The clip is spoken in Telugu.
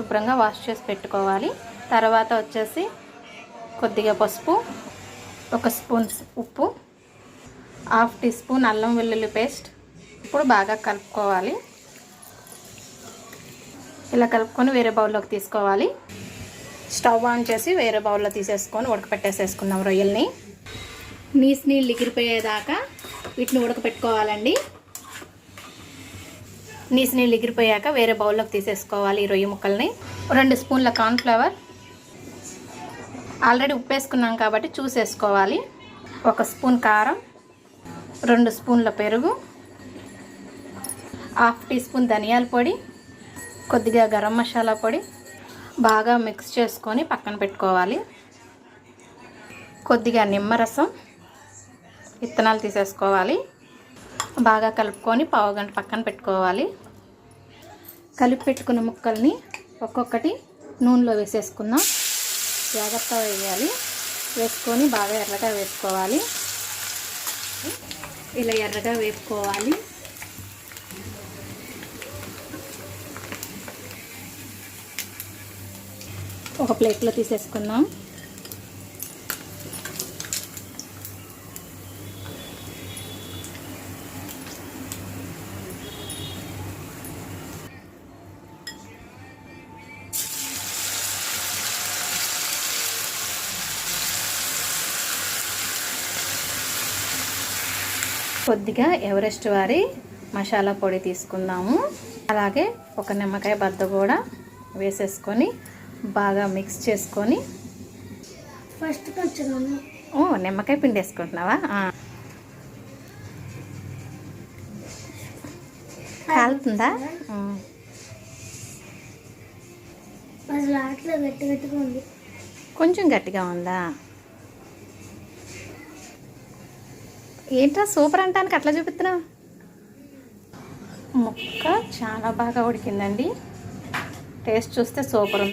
శుభ్రంగా వాష్ చేసి పెట్టుకోవాలి. తర్వాత వచ్చేసి కొద్దిగా పసుపు ఒక స్పూన్ ఉప్పు హాఫ్ టీ స్పూన్ అల్లం వెల్లుల్లి పేస్ట్ ఇప్పుడు బాగా కలుపుకోవాలి. ఇలా కలుపుకొని వేరే బౌల్లోకి తీసుకోవాలి. స్టవ్ ఆన్ చేసి వేరే బౌల్లో తీసేసుకొని ఉడకపెట్టేసేసుకుందాం రొయ్యల్ని. నీసు నీళ్ళు ఎగిరిపోయేదాకా వీటిని ఉడకపెట్టుకోవాలండి. నీసు నీళ్ళు ఎగిరిపోయాక వేరే బౌల్లోకి తీసేసుకోవాలి ఈ రొయ్య ముక్కల్ని. రెండు స్పూన్ల కార్న్ఫ్లవర్. ఆల్రెడీ ఉప్పు వేసుకున్నాం కాబట్టి చూసేసుకోవాలి. ఒక స్పూన్ కారం రెండు స్పూన్ల పెరుగు హాఫ్ టీ స్పూన్ ధనియాల పొడి కొద్దిగా గరం మసాలా పొడి బాగా మిక్స్ చేసుకొని పక్కన పెట్టుకోవాలి. కొద్దిగా నిమ్మరసం విత్తనాలు తీసేసుకోవాలి. బాగా కలుపుకొని పావు గంట పక్కన పెట్టుకోవాలి. కలిపి పెట్టుకున్న ముక్కల్ని ఒక్కొక్కటి నూనెలో వేసేసుకుందాం. జాగ్రత్తగా వేయాలి. వేసుకొని బాగా ఎర్రగా వేసుకోవాలి. ఇలా ఎర్రగా వేసుకోవాలి ఒక ప్లేట్లో తీసేసుకుందాం. కొద్దిగా ఎవరెస్ట్ వారి మసాలా పొడి తీసుకుందాము. అలాగే ఒక నిమ్మకాయ బద్ద కూడా వేసేసుకొని బాగా మిక్స్ చేసుకొని ఫస్ట్ కొంచెం ఓ నిమ్మకాయ పిండి వేసుకుంటున్నావా. కాలుతుందా? కొంచెం గట్టిగా ఉందా? ఏంట్రా సూపర్ అంటానికి అట్లా చూపిస్తున్నావు? ముక్క చాలా బాగా ఉడికిందండి. టేస్ట్ చూస్తే సూపర్ ఉంది.